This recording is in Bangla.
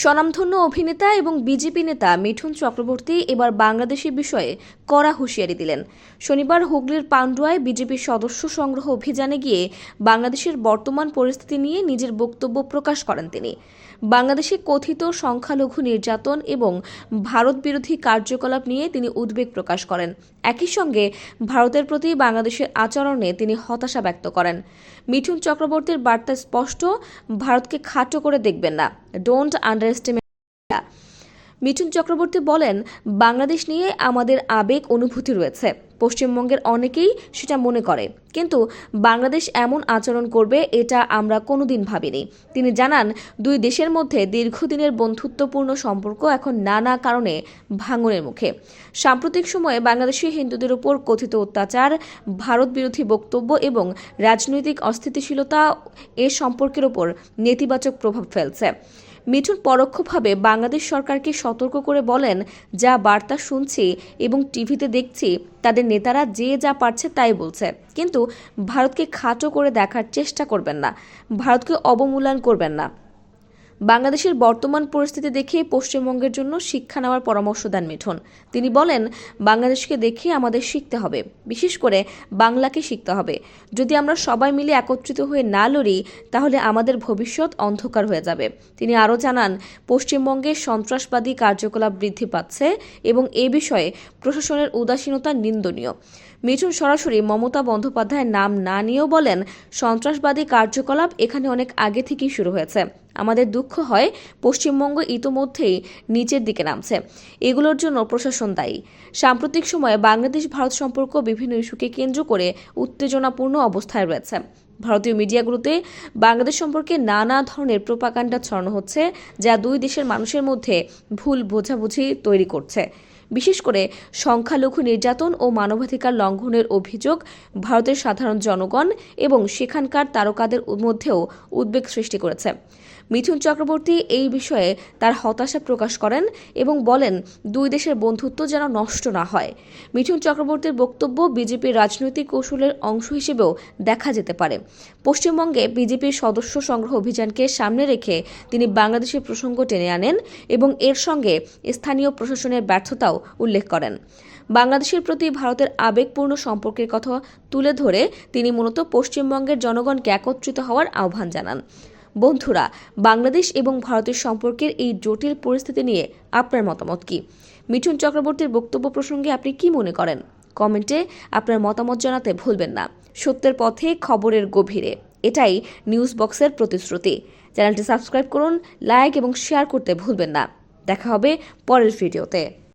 স্বনামধন্য অভিনেতা এবং বিজেপি নেতা মিঠুন চক্রবর্তী এবার বাংলাদেশের বিষয়ে কড়া হুঁশিয়ারি দিলেন। শনিবার হুগলির পান্ডুয়ায় বিজেপির সদস্য সংগ্রহ অভিযানে গিয়ে বাংলাদেশের বর্তমান পরিস্থিতি নিয়ে নিজের বক্তব্য প্রকাশ করেন তিনি। বাংলাদেশে কথিত সংখ্যালঘু নির্যাতন এবং ভারত বিরোধী কার্যকলাপ নিয়ে তিনি উদ্বেগ প্রকাশ করেন। একই সঙ্গে ভারতের প্রতি বাংলাদেশের আচরণে তিনি হতাশা ব্যক্ত করেন। মিঠুন চক্রবর্তীর বার্তা স্পষ্ট, ভারতকে খাটো করে দেখবেন না। ডোন্ট আন্ডারএস্টিমেট মিঠুন চক্রবর্তী বলেন বাংলাদেশ নিয়ে আমাদের আবেগ অনুভূতি রয়েছে। পশ্চিমবঙ্গের অনেকেই সেটা মনে করে। কিন্তু বাংলাদেশ এমন আচরণ করবে এটা আমরা কোনোদিন ভাবিনি। তিনি জানান, দুই দেশের মধ্যে দীর্ঘদিনের বন্ধুত্বপূর্ণ সম্পর্ক এখন নানা কারণে ভাঙনের মুখে। সাম্প্রতিক সময়ে বাংলাদেশি হিন্দুদের উপর কথিত অত্যাচার, ভারত বিরোধী বক্তব্য এবং রাজনৈতিক অস্থিতিশীলতা এ সম্পর্কের উপর নেতিবাচক প্রভাব ফেলছে। মিঠুন পরোক্ষভাবে বাংলাদেশ সরকারকে সতর্ক করে বলেন, যা বার্তা শুনছি এবং টিভিতে দেখছি, তাদের নেতারা যে যা পারছে তাই বলছে। কিন্তু ভারতকে খাটো করে দেখার চেষ্টা করবেন না। ভারতকে অবমূল্যায়ন করবেন না। বাংলাদেশের বর্তমান পরিস্থিতি দেখে পশ্চিমবঙ্গের জন্য শিক্ষা নেওয়ার পরামর্শ দেন মিঠুন। তিনি বলেন, বাংলাদেশকে দেখে আমাদের শিখতে হবে। বিশেষ করে বাংলাকে শিখতে হবে। যদি আমরা সবাই মিলে একত্রিত হয়ে না লড়ি, তাহলে আমাদের ভবিষ্যৎ অন্ধকার হয়ে যাবে। তিনি আরও জানান, পশ্চিমবঙ্গে সন্ত্রাসবাদী কার্যকলাপ বৃদ্ধি পাচ্ছে এবং এ বিষয়ে প্রশাসনের উদাসীনতা নিন্দনীয়। মিঠুন সরাসরি মমতা বন্দ্যোপাধ্যায়ের নাম না নিয়েও বলেন, সন্ত্রাসবাদী কার্যকলাপ এখানে অনেক আগে থেকেই শুরু হয়েছে। আমাদের দুঃখ হয়, পশ্চিমবঙ্গ ইতোমধ্যেই নিচের দিকে নামছে। এগুলোর জন্য প্রশাসন দায়ী। সাম্প্রতিক সময়ে বাংলাদেশ ভারত সম্পর্ক বিভিন্ন ইস্যুকে কেন্দ্র করে উত্তেজনাপূর্ণ অবস্থায় রয়েছে। ভারতীয় মিডিয়াগুলোতে বাংলাদেশ সম্পর্কে নানা ধরনের প্রোপাগান্ডা ছড়ানো হচ্ছে, যা দুই দেশের মানুষের মধ্যে ভুল বোঝাবুঝি তৈরি করছে। বিশেষ করে সংখ্যালঘু নির্যাতন ও মানবাধিকার লঙ্ঘনের অভিযোগ ভারতের সাধারণ জনগণ এবং সেখানকার তারকাদের মধ্যেও উদ্বেগ সৃষ্টি করেছে। মিথুন চক্রবর্তী এই বিষয়ে তার হতাশা প্রকাশ করেন এবং বলেন, দুই দেশের বন্ধুত্ব যেন নষ্ট না হয়। মিঠুন চক্রবর্তীর বক্তব্য বিজেপির রাজনৈতিক কৌশলের অংশ হিসেবেও দেখা যেতে পারে। পশ্চিমবঙ্গে বিজেপির সদস্য সংগ্রহ অভিযানকে সামনে রেখে তিনি বাংলাদেশের প্রসঙ্গ টেনে আনেন এবং এর সঙ্গে স্থানীয় প্রশাসনের ব্যর্থতাও উল্লেখ করেন। বাংলাদেশের প্রতি ভারতের আবেগপূর্ণ সম্পর্কের কথা তুলে ধরে তিনি মূলত পশ্চিমবঙ্গের জনগণকে একত্রিত হওয়ার আহ্বান জানান। বন্ধুরা, বাংলাদেশ এবং ভারতের সম্পর্কের এই জটিল পরিস্থিতি নিয়ে আপনার মতামত কি? মিঠুন চক্রবর্তীর বক্তব্য প্রসঙ্গে আপনি কি মনে করেন? কমেন্টে আপনার মতামত জানাতে ভুলবেন না। সত্যের পথে, খবরের গভীরে। এটাই নিউজ বক্সের প্রতিশ্রুতি। চ্যানেলটি সাবস্ক্রাইব করুন, লাইক এবং শেয়ার করতে ভুলবেন না। দেখা হবে পরের ভিডিওতে।